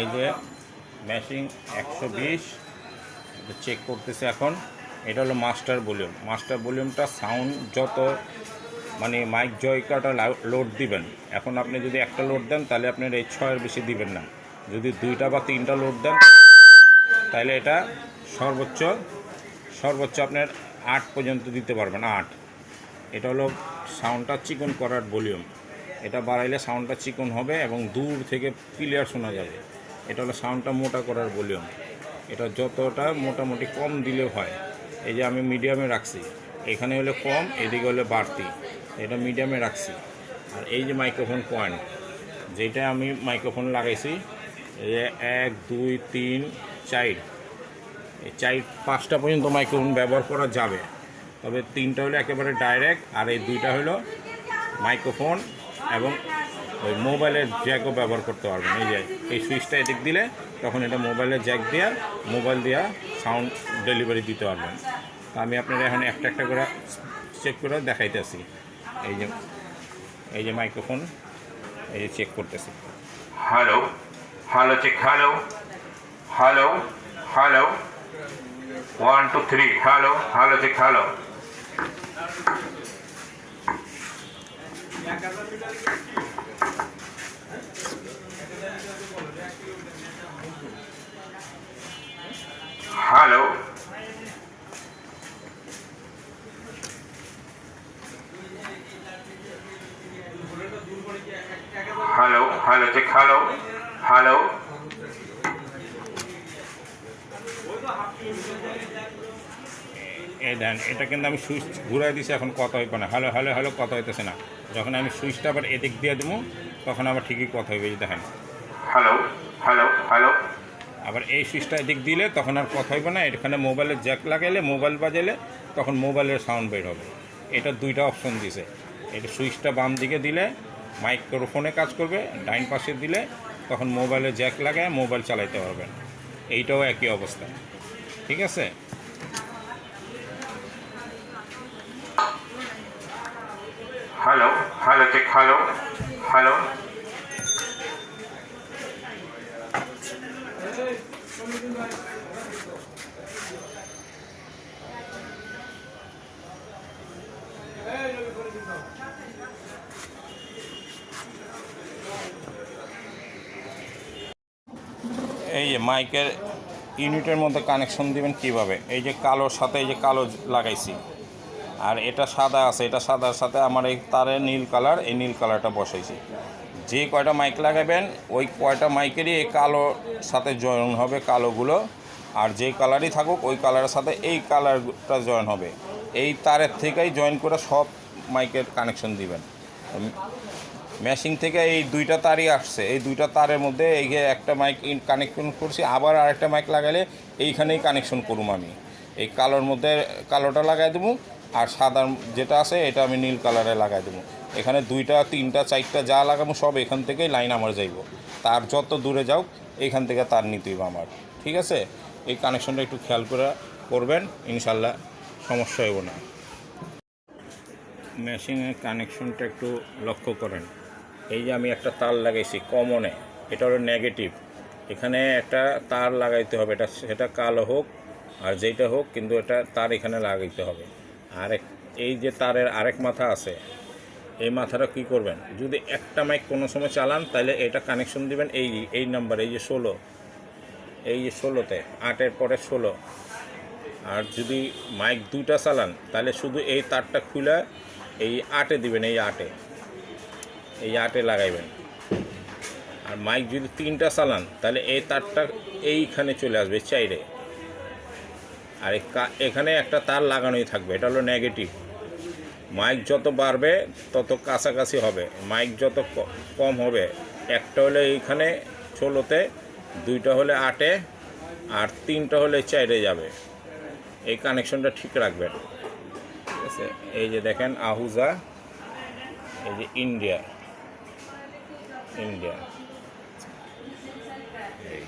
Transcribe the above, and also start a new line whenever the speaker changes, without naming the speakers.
এই যে ম্যাশিং একশো বিশ চেক করতেছে এখন। এটা হলো মাস্টার ভলিউম মাস্টার ভলিউমটা সাউন্ড যত মানে মাইক জয়কাটা লোড দিবেন। এখন আপনি যদি একটা লোড দেন, তাহলে আপনার এই ছয়ের বেশি দিবেন না। যদি দুইটা বা তিনটা লোড দেন, তাহলে এটা সর্বোচ্চ সর্বোচ্চ আপনার আট পর্যন্ত দিতে পারবেন, আট। এটা হলো সাউন্ডটা চিকন করার ভলিউম এটা বাড়াইলে সাউন্ডটা চিকন হবে এবং দূর থেকে ক্লিয়ার শোনা যাবে। এটা হলো সাউন্ডটা মোটা করার ভলিউম এটা যতটা মোটামুটি কম দিলেও হয়। এই যে আমি মিডিয়ামে রাখছি। এখানে হলে কম, এদিকে হলে বাড়তি। এটা মিডিয়ামে রাখছি। আর এই যে মাইক্রোফোন পয়েন্ট যেটা আমি মাইক্রোফোন লাগাইছি এক, দুই, তিন, চার। এই চার, পাঁচটা পর্যন্ত মাইক্রোফোন ব্যবহার করা যাবে। তবে তিনটা হলো একেবারে ডাইরেক্ট আর এই দুইটা হলো মাইক্রোফোন এবং ওই মোবাইলের জ্যাকও ব্যবহার করতে পারবেন এই যে এই সুইচটা এদিক দিলে তখন এটা মোবাইলের জ্যাক দেওয়া মোবাইল দেওয়া সাউন্ড ডেলিভারি দিতে পারবেন তা আমি আপনারা এখন একটা একটা করে চেক করে দেখাইতেছি এই যে এই যে মাইক্রোফোন এই যে চেক করতেছি।
Hello Hello, check. Hello hello hello one two three hello Hello, check. Hello. Check. Hello. Hello.
এই দেন এটা কিন্তু আমি সুইচ ঘুরাই দিছি এখন কথা হইব না হ্যালো হ্যালো হ্যালো কথা হইতেছে না যখন আমি সুইচটা আবার এদিক দিয়ে দেবো তখন আবার ঠিকই কথা হইবে দেখেন
হ্যালো হ্যালো হ্যালো
আবার এই সুইচটা এদিক দিলে তখন আর কথা হইবে না এখানে মোবাইলের জ্যাক লাগাইলে মোবাইল বাজাইলে তখন মোবাইলের সাউন্ড বের হবে এটা দুইটা অপশন দিছে এটা সুইচটা বাম দিকে দিলে মাইক্রোফোনে কাজ করবে, ডাইন পাশে দিলে তখন মোবাইলে জ্যাক লাগায় মোবাইল চালাইতে পারবেন এইটাও একই অবস্থা। ঠিক আছে?
Hello hello hello Hello.
এই যে মাইকের ইউনিটের মধ্যে কানেকশন দিবেন কীভাবে? এই যে কালোর সাথে এই যে কালো লাগাইছি। আর এটা সাদা আছে, এটা সাদার সাথে আমার এই তারে নীল কালার এই নীল কালারটা বসাইছি। যে কয়টা মাইক লাগাবেন, ওই কয়টা মাইকেরই এই কালোর সাথে জয়েন হবে কালোগুলো। আর যে কালারই থাকুক, ওই কালারের সাথে এই কালারটা জয়েন হবে। এই তারের থেকেই জয়েন করে সব মাইকের কানেকশন দিবেন। ম্যাশিং থেকে এই দুইটা তারই আসছে। এই দুইটা তারের মধ্যে এই একটা মাইক কানেকশন করছি, আবার আরেকটা মাইক লাগালে এইখানেই কানেকশন করুম আমি। এই কালোর মধ্যে কালোটা লাগাই দেবো, আর সাদা যেটা আছে এটা আমি নীল কালারে লাগাই দেবো। এখানে দুইটা, তিনটা, চারটা যা লাগাবো সব এখান থেকেই লাইন আমার যাইব। তার যত দূরে যাও এখান থেকে তার নিতে হইব আমার। ঠিক আছে? এই কানেকশনটা একটু খেয়াল করে করবেন, ইনশাল্লাহ সমস্যা হইব না। মেশিনের কানেকশনটা একটু লক্ষ্য করেন। এই যে আমি একটা তার লাগাইছি কমনে, এটা হলো নেগেটিভ এখানে একটা তার লাগাইতে হবে, এটা সেটা কালো হোক আর যেটা হোক কিন্তু এটা তার এখানে লাগাইতে হবে। আর এই যে তারের আরেক মাথা আছে, এই মাথাটা কি করবেন? যদি একটা মাইক কোনো সময় চালান, তাহলে এটা কানেকশন দিবেন এই এই নাম্বার এই যে ষোলো। এই যে ষোলোতে, আটের পরে ষোলো। আর যদি মাইক দুইটা চালান, তাহলে শুধু এই তারটা খুলে এই আটে দিবেন, এই আটে। এই আটে লাগাইবেন। আর মাইক যদি তিনটা চালান, তাহলে এই তারটা এইখানে চলে আসবে চাইরে আর এখানে একটা তার লাগানোই থাকবে, এটা হলো নেগেটিভ। মাইক যত বাড়বে, তত কাছাকাছি হবে। মাইক যত কম হবে, একটা হলে এইখানে ষোলোতে, দুইটা হলে আটে, আর তিনটা হলে চাইরে যাবে। এই কানেকশনটা ঠিক রাখবেন। ঠিক আছে? এই যে দেখেন, আহুজা, এই যে ইন্ডিয়া। ইন্ডিয়া এই